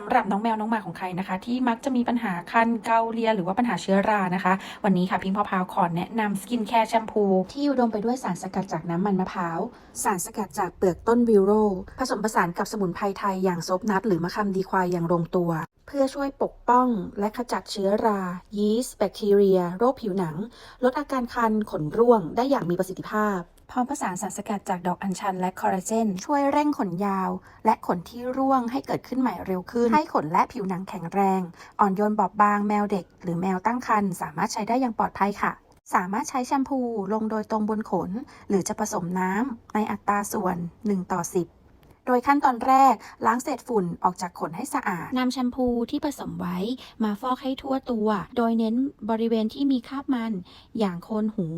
ำหรับน้องแมวน้องหมาของใครนะคะ ที่มักจะมีปัญหาคันเกาเลียหรือว่าปัญหาเชื้อรานะคะ วันนี้ค่ะพิงพอพาวขอแนะนำสกินแคร์แชมพู ที่อุดมไปด้วยสารสกัดจากน้ำมันมะพร้าว สารสกัดจากเปลือกต้นวิโรผสมผสานกับสมุนไพรไทยอย่างซบนัทหรือมะขามดีควายอย่างลงตัว เพื่อช่วยปกป้องและขจัดเชื้อรา ยีสต์แบคทีเรีย โรคผิวหนัง ลดอาการคันขนร่วงได้อย่างมีประสิทธิภาพ พร้อมผสานสารสกัดจากดอกอัญชันและคอลลาเจน ช่วยเร่งขนยาว และขนที่ร่วงให้เกิดขึ้นใหม่เร็วขึ้น ให้ขนและผิวหนังแข็งแรง อ่อนโยนบอบบางแมวเด็ก หรือแมวตั้งครรภ์สามารถใช้ได้อย่างปลอดภัยค่ะ สามารถใช้แชมพูลงโดยตรงบนขน หรือจะผสมน้ำในอัตราส่วน 1 ต่อ 10โดยขั้นตอนแรกล้างเศษฝุ่นออกจากขนให้สะอาดนำแชมพูที่ผสมไว้มาฟอกให้ทั่วตัว โดยเน้นบริเวณที่มีคราบมัน อย่างโคนหู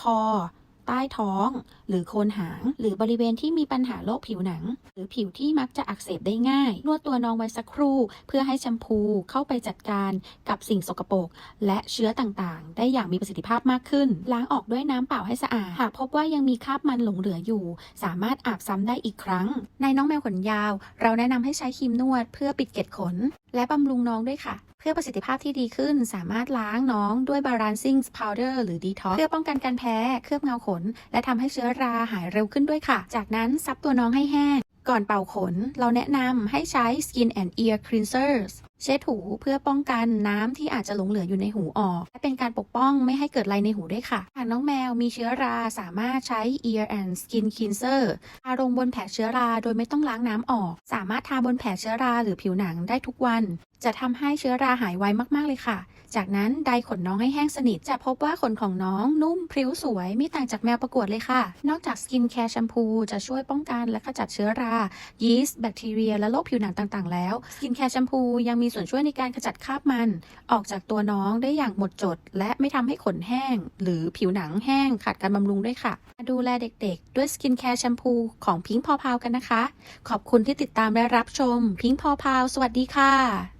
คอ ใต้ท้อง หรือโคนหาง หรือบริเวณที่มีปัญหาโรคผิวหนัง หรือผิวที่มักจะอักเสบได้ง่าย นวดตัวน้องไว้สักครู่ เพื่อให้แชมพูเข้าไปจัดการกับสิ่งสกปรกและเชื้อต่างๆ ได้อย่างมีประสิทธิภาพมากขึ้น ล้างออกด้วยน้ำเปล่าให้สะอาด หากพบว่ายังมีคราบมันหลงเหลืออยู่ สามารถอาบซ้ำได้อีกครั้ง ในน้องแมวขนยาว เราแนะนำให้ใช้ครีมนวดเพื่อปิดเกล็ดขนและบำรุงน้องด้วยค่ะ เพื่อประสิทธิภาพที่ดีขึ้น สามารถล้างน้องด้วย balancing powder หรือ detox เพื่อป้องกันการแพ้ เคลือบเงาขน และทำให้เชื้อราหายเร็วขึ้นด้วยค่ะ จากนั้นซับตัวน้องให้แห้ง ก่อนเป่าขน เราแนะนำให้ใช้ skin and ear cleansers เช็ดหูเพื่อป้องกันน้ำที่อาจจะหลงเหลืออยู่ในหูออก และเป็นการปกป้องไม่ให้เกิดไรในหูด้วยค่ะ หากน้องแมวมีเชื้อราสามารถใช้ ear and skin cleanser ทาลงบนแผลเชื้อราโดยไม่ต้องล้างน้ำออก สามารถทาบนแผลเชื้อราหรือผิวหนังได้ทุกวัน จะทำให้เชื้อราหายไวมากๆเลยค่ะ จากนั้นไดขนน้องให้แห้งสนิท จะพบว่าขนของน้องนุ่มพริ้วสวยไม่ต่างจากแมวประกวดเลยค่ะ นอกจากสกินแคร์แชมพูจะช่วยป้องกันและขจัดเชื้อรายีสต์แบคทีเรีย และโรคผิวหนังต่างๆ แล้วสกินแคร์แชมพูยังมีส่วนช่วยในการขจัดคราบมัน ออกจากตัวน้องได้อย่างหมดจด และไม่ทำให้ขนแห้ง หรือผิวหนังแห้งขาดการบำรุงด้วยค่ะมาดูแลเด็กๆ ด้วยสกินแคร์แชมพูของพิงพอพาวกันนะคะ ขอบคุณที่ติดตามและรับชม พิงพอพาวสวัสดีค่ะ